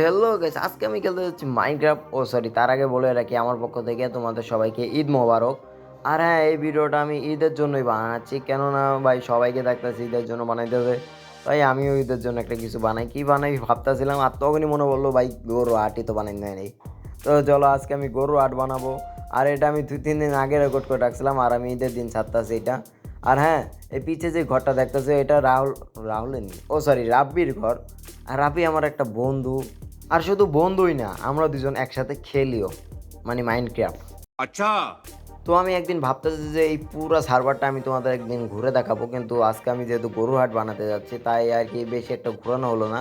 Hello guys আজকে আমি খেলতে যাচ্ছি মাইনক্রাফট ও সরি তার আগে বলে রাখি, আমার পক্ষ থেকে তোমাদের সবাইকে ঈদ মোবারক। আর হ্যাঁ এই ভিডিওটা আমি ঈদের জন্যই বানাচ্ছি, কেননা ভাই, সবাইকে দেখতেছি ঈদের জন্য বানাইতে হবে তাই আমিও ঈদের জন্য একটা কিছু বানাই। কি বানাই ভাবতেছিলাম, আর তখনই মনে বলল ভাই গরু আটই তো বানাই নেই। তো চলো, আজকে আমি গরু আট বানাবো। আর এটা আমি দু তিন দিন আগে রেকর্ড করে রাখছিলাম, আর আমি ঈদের দিন ছাড়তেছি এটা। আর হ্যাঁ এই পিছে যে ঘরটা দেখতেছে এটা রাহুল রাহুলেনি ও সরি রাব্বির ঘর। আর রাব্বি আমার একটা বন্ধু। আর শুধু বন্ধুই না আমরা দুজন একসাথে খেলিও মানে মাইন্ড ক্রাফ্ট আচ্ছা। তো আমি একদিন ভাবতেছি যে এই পুরো সার্ভারটা আমি তোমাদের একদিন ঘুরে দেখাবো কিন্তু আজকে আমি যেহেতু গরুহাট বানাতে যাচ্ছি তাই আর কি বেশি একটা ঘোরানো হলো না।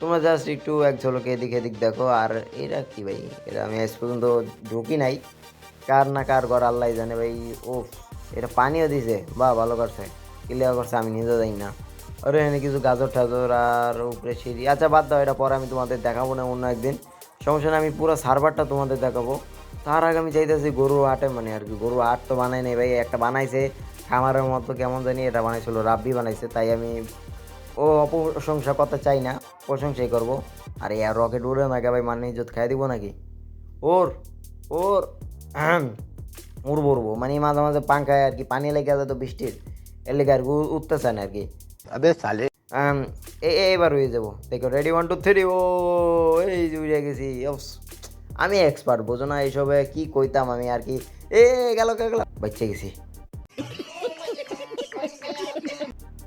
তোমরা জাস্ট একটু এক ঝলকে এদিক এদিক দেখো আর এটা কি ভাই? এটা আমি আজ পর্যন্ত ঢুকি নাই। কার না কার ঘর আল্লাহ জানে ভাই ও এটা পানিও দিছে। বা ভালো করছে। ক্লিয়ার করছে আমি নিজে যাই না। আরে এখানে কিছু গাজর টাজর আর উপরে সিঁড়ি। আচ্ছা বাদ দাও, এটা পরে আমি তোমাদের দেখাবো না অন্য একদিন। সমস্যা নেই, আমি পুরো সার্ভারটা তোমাদের দেখাবো। তার আগে আমি চাইতেছি গরু আটে মানে আর কি, গরু আট তো বানাই নাই ভাই, একটা বানাইছে। খামারের মতো কেমন জানি এটা বানাইছিল, রাব্বি বানাইছে, তাই আমি ও অপ্রশংসা করতে চাই না, প্রশংসাই করব। আর এই রকেট উড়ে নাকি ভাই মানে ইজ্জত খাই দিব নাকি? ওর ওর উড়বো উড়বো মানে মাঝে মাঝে পাঙ্খায় আর কি পানি লেগে যায় তো বৃষ্টির এর লেগে আর কি উ- উঠতেছে না আর কি अबे साले আম, এ- এ- এবার হয়ে যাবো দেখো রেডি ওয়ান টু থ্রি ও এই যে উড়ে গেছি অফস। আমি এক্সপার্ট বোঝো না এইসবে কি কইতাম আমি আর কি এ গেল গেল বাচ্চা গেছি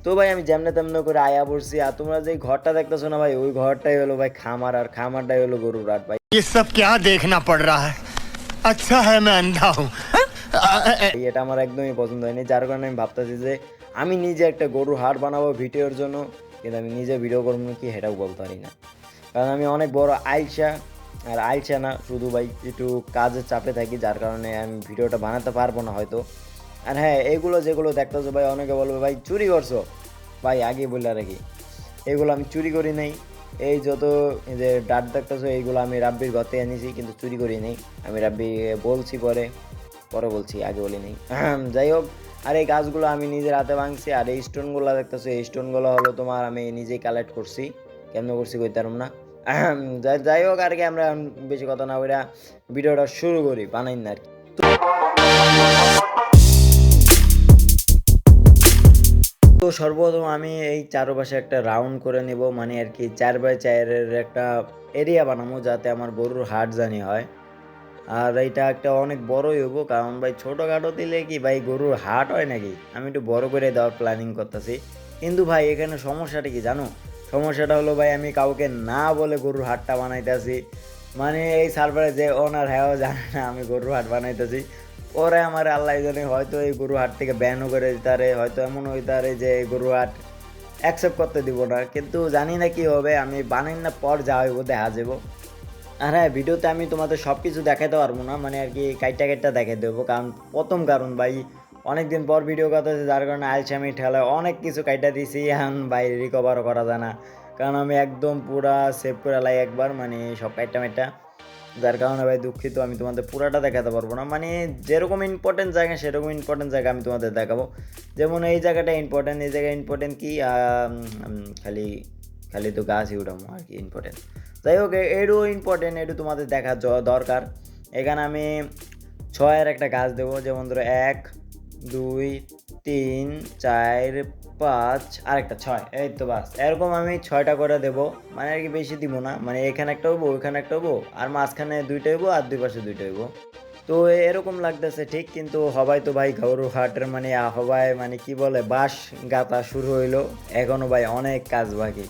তো ভাই আমি যেমনে তেমনে করে আয়া পড়ছি আর তোমরা যে ঘরটা দেখতেছো না ভাই ওই ঘরটাই হলো ভাই খামার আর খামারটাই হলো গরুর রাট ভাই ये सब क्या देखना पड़ रहा है अच्छा है मैं अंधा हूँ এই এটা আমার একদমই পছন্দ হয়নি, যার কারণে আমি ভাবতেছি যে আমি নিজে একটা গরুর হাট বানাবো ভিডিওর জন্য, কিন্তু আমি নিজে ভিডিও করব কি সেটাও বলতে পারি না। কারণ আমি অনেক বড় আইসা আর আইসা না, শুধু ভাই একটু কাজের চাপে থাকি, যার কারণে আমি ভিডিওটা বানাতে পারব না হয়তো। আর হ্যাঁ এগুলো যেগুলো দেখতেছো ভাই, অনেকে বলবে ভাই, চুরি করছ? ভাই, আগে বলে রাখি, এগুলো আমি চুরি করি নাই। এই যত যে ডাট দেখতেছো, এইগুলো আমি রাব্বির গতে এনেছি, কিন্তু চুরি করি নাই। আমি রাব্বি বলছি পরে পরে বলছি, আগে বলি নাই। যাই হোক, আর এই গাছগুলো আমি নিজের হাতে ভাঙছি, আর এই স্টোনগুলো দেখতেছো, এই স্টোনগুলো হলো তোমার আমি নিজেই কালেক্ট করছি। কেমন করছি কইতে পারব না। যাই হোক, আর কি আমরা বেশি কথা না ওইটা ভিডিওটা শুরু করি, বানাই না আর কি। তো সর্বপ্রথম আমি এই চারপাশে একটা রাউন্ড করে নেব মানে আর কি চার বাই চারের একটা এরিয়া বানাবো, যাতে আমার গরুর হাট জানি হয়। আর এইটা একটা অনেক বড়ই হব, কারণ ভাই ছোটোখাটো দিলে কি ভাই গরুর হাট হয় নাকি? আমি একটু বড় করে দেওয়ার প্ল্যানিং করতেছি। কিন্তু ভাই, এখানে সমস্যাটা কি জানো? সমস্যাটা হলো ভাই, আমি কাউকে না বলে গরুর হাটটা বানাইতেছি। মানে এই সার্ভারে যে ওনার হ্যাঁ জানে না, আমি গরুর হাট বানাইতেছি। ওরা আমার আল্লাহ জানে, হয়তো এই গরু হাট থেকে ব্যানও করে দিতারে, হয়তো এমন হইতারে যে গরু হাট অ্যাকসেপ্ট করতে দিব না। কিন্তু জানি না কি হবে, আমি বানাই না পর যা হইব দেখা যাব আর হ্যাঁ ভিডিওতে আমি তোমাদের সব কিছু দেখাতে পারব না মানে আর কি কাইটা কাইটা দেখে দেবো কারণ প্রথম কারণ ভাই অনেক দিন পর ভিডিও কথা হচ্ছে যার কারণে আলসামি ঠেলায় অনেক কিছু কাইটা দিয়েছি এখন ভাই রিকভারও করা যায় না। কারণ আমি একদম পুরা সেভ করে লাই একবার মানে সব কাইটা মাইটা যার কারণে ভাই দুঃখিত, আমি তোমাদের পুরাটা দেখাতে পারব না। মানে যেরকম ইম্পর্টেন্ট জায়গা, সেরকম ইম্পর্টেন্ট জায়গা আমি তোমাদের দেখাবো। যেমন এই জায়গাটা ইম্পর্টেন্ট এই জায়গায় ইম্পর্টেন্ট কি খালি খালি তো গাছই উঠামো আর কি ইম্পর্টেন্ট যাই হোক, এ- এরও ইম্পর্টেন্ট এটু তোমাদের দেখা দরকার। এখানে আমি ছয়ের একটা গাছ দেবো যেমন ধরো এক, দুই, তিন, চার, পাঁচ আর একটা ছয়। এই তো বাস। এরকম আমি ছয়টা করে দেবো। মানে আর কি বেশি দিব না। মানে এখানে একটা হব ওইখানে একটা হব আর মাঝখানে দুইটা হব আর দুই পাশে দুইটা হব তো এরকম লাগতেছে, ঠিক? কিন্তু হবাই তো ভাই গরু হাটের মানে হবাই মানে কি বলে বাস গাতা শুরু হইল। এখনও ভাই অনেক কাজ বাকি।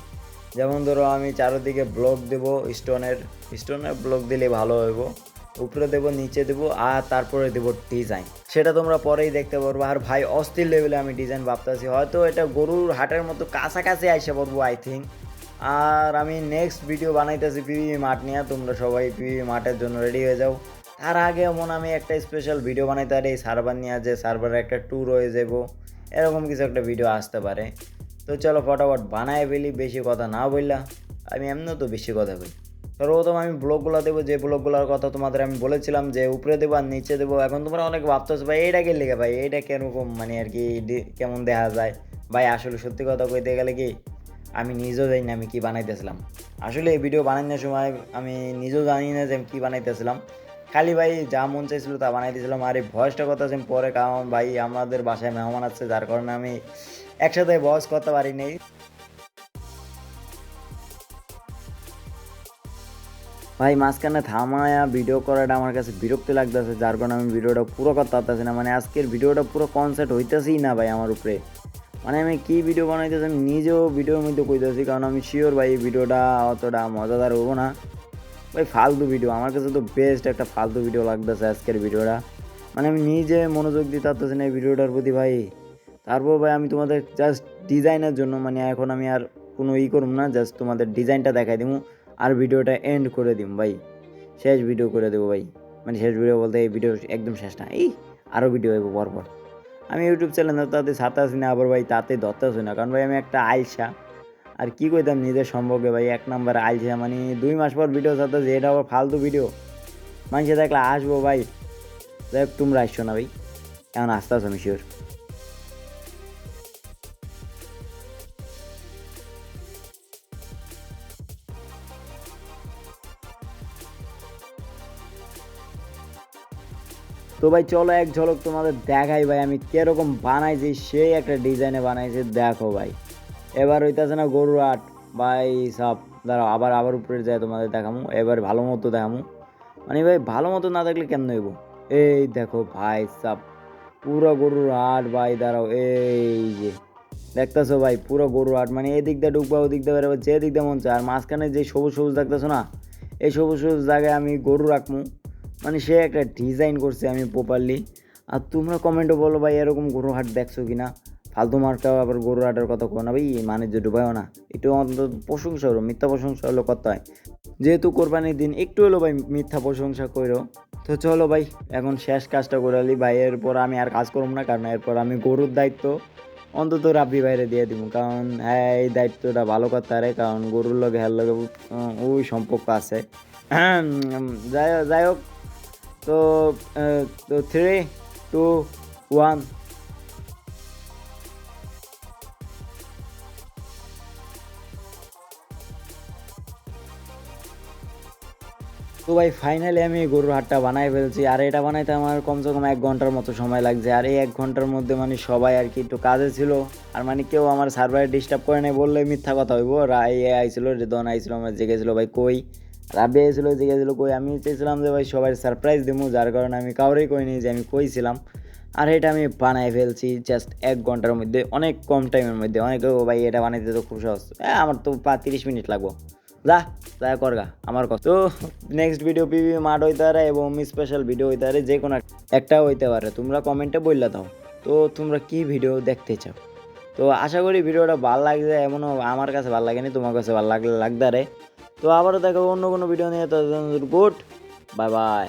যেমন ধরো আমি চারোদিকে ব্লক দেবো স্টোনের স্টোনের ব্লক দিলে ভালো হইব। উপরে দেবো, নিচে দেবো, আর তারপরে দেবো ডিজাইন সেটা তোমরা পরেই দেখতে পারব। আর ভাই, অস্থির লেভেলে আমি ডিজাইন ভাবতেছি। হয়তো এটা গরুর হাটের মতো কাছাকাছি আইসে পড়ব আই থিঙ্ক আর আমি নেক্সট ভিডিও বানাইতেছি পিভি মাঠ নিয়ে। তোমরা সবাই পিভি মাঠের জন্য রেডি হয়ে যাও। তার আগে এমন আমি একটা স্পেশাল ভিডিও বানাইতে পারি, এই সার্ভার নিয়ে, যে সার্ভারে একটা ট্যুর হয়ে যাব এরকম কিছু একটা ভিডিও আসতে পারে। তো চলো ফটাফট বানায় ফেলি, বেশি কথা না বললা। আমি এমনিও তো বেশি কথা বলি। সর্বপ্রথম আমি ব্লগগুলো দেবো, যে ব্লগগুলোর কথা তোমাদের আমি বলেছিলাম, যে উপরে দেবো আর নিচে দেবো। এখন তোমরা অনেক ভাবতেছো, ভাই, এইটা লেগে ভাই? এইটা কেরকম? মানে আর কি কেমন দেখা যায়? ভাই, আসলে সত্যি কথা কইতে গেলে কি, আমি নিজেও জানি না আমি কী বানাইতেছিলাম। আসলে এই ভিডিও বানানোর সময় আমি নিজেও জানি না যে আমি কী বানাইতেছিলাম। খালি ভাই, যা মন চাইছিলো তা বানাইতেছিলাম আর এই ভয়েসটা কথা আছে পরে কারণ ভাই, আমাদের বাসায় মেহমান আছে, যার কারণে আমি একসাথে ভয়েস করতে পারি নাই ভাই, মাঝখানে থামায়া ভিডিও করাটা আমার কাছে বিরক্তি লাগতেছে, যার কারণে আমি ভিডিওটা পুরো করতে পারতেছি না। মানে আজকের ভিডিওটা পুরো কনসেপ্ট হইতেছেই না ভাই আমার উপরে। মানে আমি কি ভিডিও বানাইতেছি আমি নিজেও ভিডিওর মধ্যে কইতেছি, কারণ আমি শিওর ভাই এই ভিডিওটা অতটা মজাদার হব না। ভাই, ফালতু ভিডিও আমার কাছে তো বেস্ট একটা ফালতু ভিডিও লাগতেছে আজকের ভিডিওটা মানে আমি নিজে মনোযোগ দিতে পারতেছি না এই ভিডিওটার প্রতি ভাই। তারপর ভাই আমি তোমাদের জাস্ট ডিজাইনের জন্য মানে এখন আমি আর কোনো ই করব না জাস্ট তোমাদের ডিজাইনটা দেখাই দিব আর ভিডিওটা এন্ড করে দিম ভাই। শেষ ভিডিও করে দেবো ভাই। মানে শেষ ভিডিও বলতে এই ভিডিও একদম শেষ না, এই আরও ভিডিও হইব পরপর। আমি ইউটিউব চ্যানেল তাতে ছাড়তে আসি না, আবার ভাই তাতে ধরতে না, কারণ ভাই আমি একটা আইসা আর কি কইতাম নিজের সম্পর্কে ভাই, এক নাম্বার আলসা মানে দুই মাস পর ভিডিও আসি এটা আবার ফালতু ভিডিও মানুষে দেখলে আসব ভাই। যাই হোক, তোমরা আসছো না ভাই। এখন আসতে আসো আমি শিওর তো ভাই, চলো এক ঝলক তোমাদের দেখাই ভাই, আমি কীরকম বানাইছি, সেই একটা ডিজাইনে বানাইছি, দেখো ভাই। এবার হইতাছে না গরুর আট। ভাই, সব, দাঁড়াও, আবার আবার উপরে যায় তোমাদের দেখামু, এবার ভালো মতো দেখামু। মানে ভাই, ভালো মতো না দেখলে কেন হইব? এই দেখো ভাই সাপ পুরো গরুর হাট ভাই, দাঁড়াও, এই যে। দেখতেছো ভাই, পুরো গরুর হাট মানে এদিক দিয়ে ঢুকবা, ওদিক দিয়ে বেরোবো যে দিক দিয়ে মন চায়। আর মাঝখানে যে সবুজ সবুজ দেখতেছো না, এই সবুজ সবুজ জায়গায় আমি গরু রাখব মানে সে একটা ডিজাইন করছে আমি প্রপারলি আর তোমরা কমেন্টও বলো ভাই, এরকম গরু হাট দেখছ কি না ফালতু মার্কাও আবার গরু হাটের কথা কো না ভাই মানে যে ডুবাইও না। একটু অন্তত প্রশংসা হলো মিথ্যা প্রশংসা হলো করতে হয়। যেহেতু কোরবানির দিন একটু হলো ভাই মিথ্যা প্রশংসা করো তো চলো ভাই, এখন শেষ কাজটা করে আলি ভাই, এরপর আমি আর কাজ করব না, কারণ এরপর আমি গরুর দায়িত্ব অন্তত রাব্বি বাইরে দিয়ে দিব কারণ হ্যাঁ এই দায়িত্বটা ভালো করতে পারে কারণ গরুর লগে হ্যার লগে ওই সম্পর্ক আছে। যাই যাই হোক। তো তো থ্রি টু ওয়ান তো ভাই ফাইনালি আমি গরুর হাটটা বানাই ফেলছি। আর এটা বানাইতে আমার কমসে কম এক ঘণ্টার মতো সময় লাগছে। আর এই এক ঘণ্টার মধ্যে মানে সবাই আর কি একটু কাজে ছিল। আর মানে কেউ আমার সার্ভারে ডিস্টার্ব করে নাই বললে মিথ্যা কথা হইব। রাই আইছিল, রেদন আইছিল, আমার জেগেছিল ভাই, কই? রাবি আইছিল জেগেছিল কই আমি চেয়েছিলাম যে ভাই সবাই সারপ্রাইজ দেবো যার কারণে আমি কাউরেই কইনি যে আমি কইছিলাম। আর এটা আমি বানাই ফেলছি জাস্ট এক ঘণ্টার মধ্যে অনেক কম টাইমের মধ্যে। অনেক ভাই এটা বানাইতে তো খুব সহজ। এ, আমার তো পা তিরিশ মিনিট লাগবো। যা যা করগা আমার কথা। তো নেক্সট ভিডিও পিভি মাঠ হইতে পারে এবং স্পেশাল ভিডিও হইতে পারে যে কোনো একটা হইতে পারে। তোমরা কমেন্টে বললে দাও। তো তোমরা কি ভিডিও দেখতে চাও? তো আশা করি ভিডিওটা ভালো লাগছে এমনও আমার কাছে ভালো লাগেনি তোমার কাছে ভালো লাগলে লাগতে তো আবারও দেখাবো অন্য কোনো ভিডিও নিয়ে। তাদের গুড বাই বাই